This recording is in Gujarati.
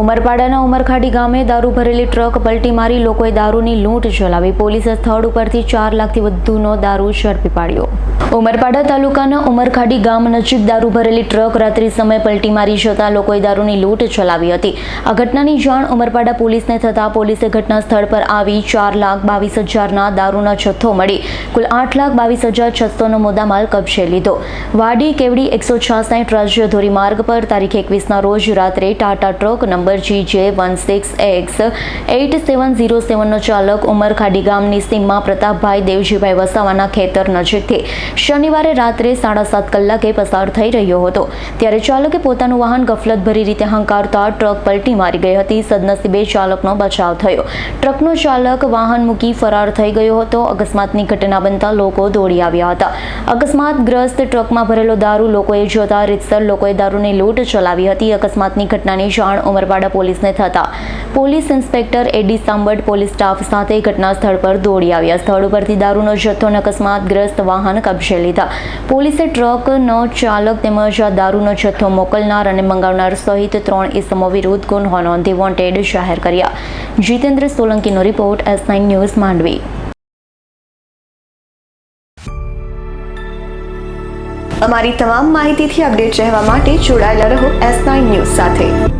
ઉમરપાડાના ઉમરખાડી ગામે દારૂ ભરેલી ટ્રક પલટી મારી લોકોએ દારૂની લૂંટ ચલાવી. પોલીસે સ્થળ ઉપરથી ચાર લાખથી વધુનો દારૂ ઝડપી પાડ્યો. ઉમરપાડા તાલુકાના ઉમરખાડી ગામ નજીક દારૂ ભરેલી ટ્રક રાત્રિ સમયે પલટી મારી જતા લોકોએ દારૂની લૂંટ ચલાવી હતી. આ ઘટનાની જાણ ઉમરપાડા પોલીસને થતાં પોલીસે ઘટના સ્થળ પર આવી ચાર લાખ બાવીસ હજારના દારૂનો જથ્થો મળી. કુલ આઠ લાખ બાવીસ હજાર છસોનો મુદ્દામાલ કબજે લીધો. વાડી કેવડી એકસો છાસઠ રાજ્ય ધોરીમાર્ગ પર તારીખ એકવીસના રોજ રાત્રે Tata truck number G J one six X eight seven zero સેવનનો ચાલક ઉમરખાડી ગામની સીમમાં પ્રતાપભાઈ દેવજીભાઈ વસાવાના ખેતર નજીકથી શનિવારે રાત્રે સાડા સાત કલાકે પસાર થઈ રહ્યો હતો. ત્યારે ચાલકે પોતાનું વાહન ગફલતભરી રીતે હંકારતા ટ્રક પલટી મારી ગઈ હતી. સદનસીબે ચાલકનો બચાવ થયો. ટ્રકનો ચાલક વાહન મૂકી ફરાર થઈ ગયો હતો. અકસ્માતની ઘટના બનતા લોકો દોડી આવ્યા હતા. અકસ્માતગ્રસ્ત ટ્રકમાં ભરેલો દારૂ લોકોએ જોતા રીતસર લોકોએ દારૂની લૂંટ ચલાવી હતી. અકસ્માતની ઘટનાની જાણ ઉમરપાડા પોલીસને થતા. Police inspector AD Sambad police staff સાથે ઘટના સ્થળ પર દોડી આવ્યા. સ્થળ ઉપરથી દારૂનો જથ્થો અને અકસ્માતગ્રસ્ત વાહન કબજે લીધા. પોલીસે ટ્રકનો ચાલક તેમજ દારૂનો જથ્થો મોકલનાર અને મંગાવનાર સહિત ત્રણ ઇસમો વિરુદ્ધ ગુન્હો નોંધી વોન્ટેડ જાહેર કર્યા. Jitendra સોલંકીનો report S nine news Mandvi. અમારી તમામ માહિતીથી અપડેટ રહેવા માટે જોડાયેલા રહો એસ નાઇન ન્યૂઝ સાથે.